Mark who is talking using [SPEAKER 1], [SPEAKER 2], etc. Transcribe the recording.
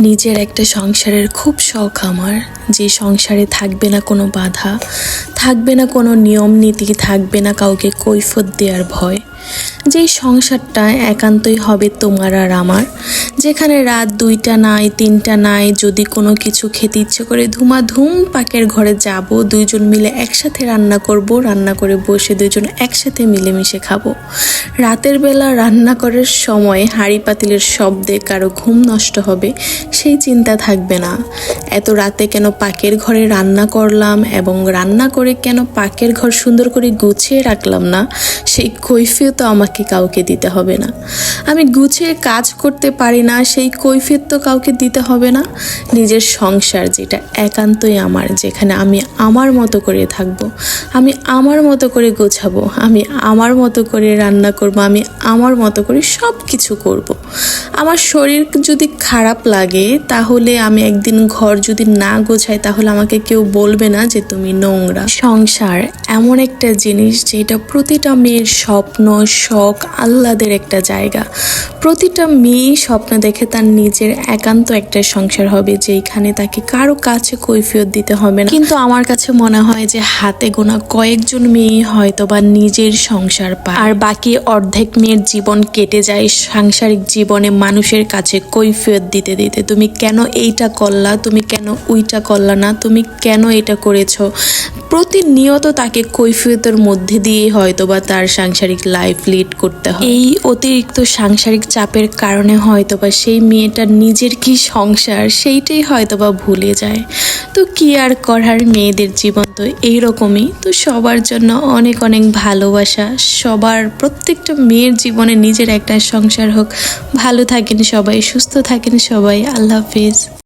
[SPEAKER 1] নিজের একটা সংসারের খুব শখ আমার। যে সংসারে থাকবে না কোনো বাধা, থাকবে না কোনো নিয়ম নীতি, থাকবে না কাউকে কৈফত দেওয়ার ভয়। যে সংসারটা একান্তই হবে তোমার আর আমার যেখানে রাত দুইটা নাই, তিনটা নাই, যদি কোনো কিছু খেতে ইচ্ছে করে, ধুমাধুম পাকের ঘরে যাব, দুইজন মিলে একসাথে রান্না করব, রান্না করে বসে দুইজন একসাথে মিলেমিশে খাব। রাতের বেলা রান্না করার সময় হাঁড়ি পাতিলের শব্দে কারও ঘুম নষ্ট হবে, সেই চিন্তা থাকবে না। এত রাতে কেন পাকের ঘরে রান্না করলাম এবং রান্না করে কেন পাকের ঘর সুন্দর করে গুছিয়ে রাখলাম না? সেই কৈফিয়ত আমাকে কাউকে দিতে হবে না। আমি গুছিয়ে কাজ করতে পারি না, সেই কৈফিয়ত তো কাউকে দিতে হবে না। নিজের সংসার যেটা একান্তই আমার, যেখানে আমি আমার মতো করে থাকব, আমি আমার মতো করে গোছাবো, আমি আমার মতো করে রান্না করব, আমি আমার মতো করে সব কিছু করব। আমার শরীর যদি খারাপ লাগে, তাহলে আমি একদিন ঘর যদি না গোছাই তাহলে আমাকে কেউ বলবে না যে তুমি নোংরা। সংসার এমন একটা জিনিস যেটা প্রতিটা মেয়ের স্বপ্ন, শখ, আহ্লাদের একটা জায়গা। প্রতিটা মেয়ে স্বপ্ন দেখে তার নিজের একান্ত একটা সংসার হবে যেখানে তাকে কারও কাছে কৈফিয়ত দিতে হবে না। কিন্তু আমার কাছে মনে হয় যে হাতে গোনা কয়েকজন মেয়ে হয়তো বা নিজের সংসার পায়। আর বাকি অর্ধেক মেয়ের জীবন কেটে যায় সাংসারিক জীবনে মানুষের কাছে কৈফিয়ত দিতে দিতে। তুমি কেন এইটা করলা, তুমি কেন ওইটা করলা না, তুমি কেন এটা করেছ? প্রতিনিয়ত তাকে কৈফিয়তের মধ্যে দিয়ে হয়তো বা তার সাংসারিক লাইফ লিড করতে হয়। এই অতিরিক্ত সাংসারিক চাপের কারণে হয়তো বা সেই মেয়েটার নিজের কি সংসার সেইটাই হয়তো বা ভুলে যায়। তো কি আর করার মেয়েদের জীবন তো এইরকমই। তো সবার জন্য অনেক অনেক ভালোবাসা। সবার প্রত্যেকটা মেয়ের জীবনে নিজের একটা সংসার হোক। ভালো থাকেন সবাই, সুস্থ থাকেন সবাই। আল্লাহ হাফিজ।